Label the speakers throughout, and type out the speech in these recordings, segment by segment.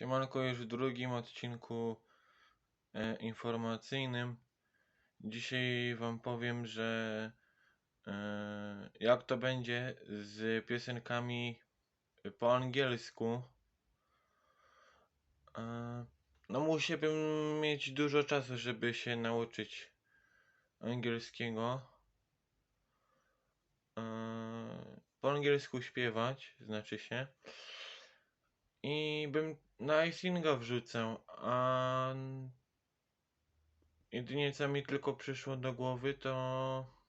Speaker 1: Siemanko już w drugim odcinku e, informacyjnym. Dzisiaj wam powiem, że e, jak to będzie z piosenkami po angielsku. E, no musiałbym mieć dużo czasu, żeby się nauczyć angielskiego. E, po angielsku śpiewać, znaczy się. I bym na iSinga wrzucał, a jedynie co mi tylko przyszło do głowy to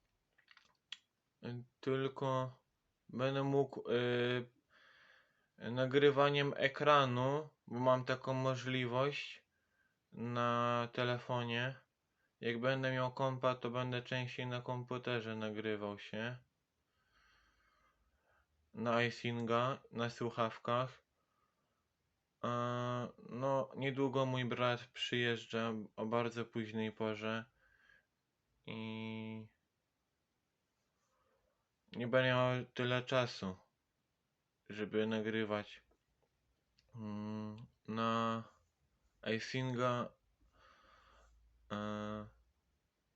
Speaker 1: tylko będę mógł y, nagrywaniem ekranu, bo mam taką możliwość na telefonie. Jak będę miał kompa, to będę częściej na komputerze nagrywał się. Na iSinga, na słuchawkach. A, No, niedługo mój brat przyjeżdża o bardzo późnej porze i nie będę miał tyle czasu, żeby nagrywać mm, na iSinga. E,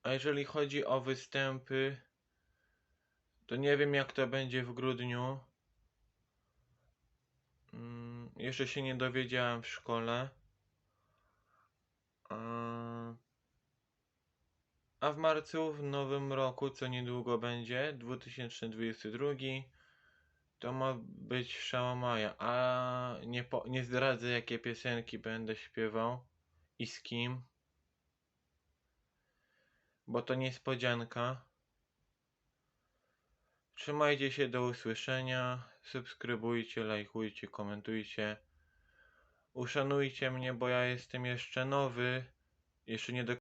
Speaker 1: A jeżeli chodzi o występy, to nie wiem jak to będzie w grudniu. Jeszcze się nie dowiedziałem w szkole. A, w marcu, w nowym roku, co niedługo będzie, 2022, to ma być Szałamaja. A nie, po, nie zdradzę, jakie piosenki będę śpiewał i z kim, bo to niespodzianka. Trzymajcie się, do usłyszenia. Subskrybujcie, lajkujcie, komentujcie. Uszanujcie mnie, bo ja jestem jeszcze nowy. Jeszcze nie do